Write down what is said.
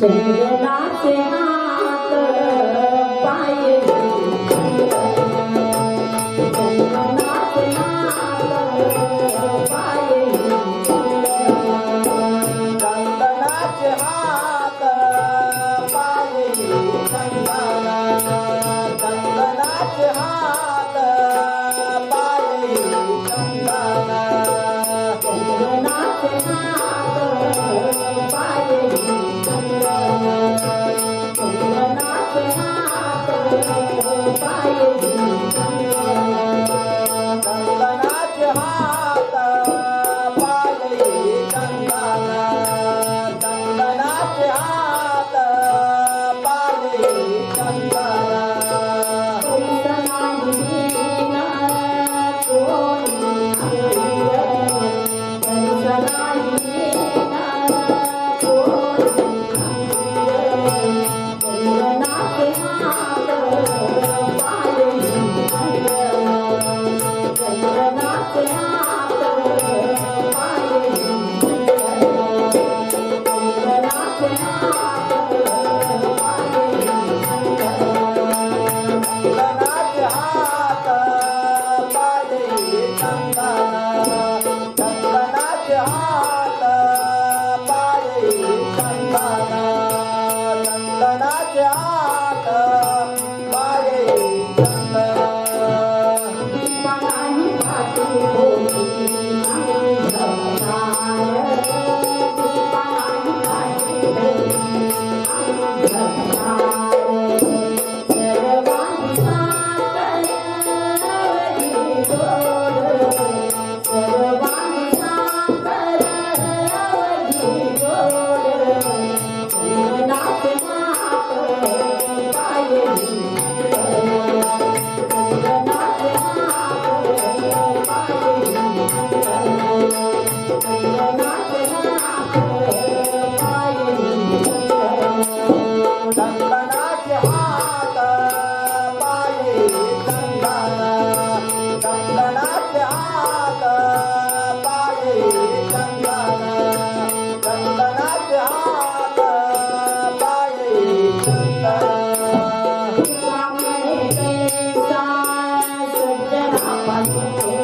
चंदनाचे हात हात पाये चंदना चंदनाचे 花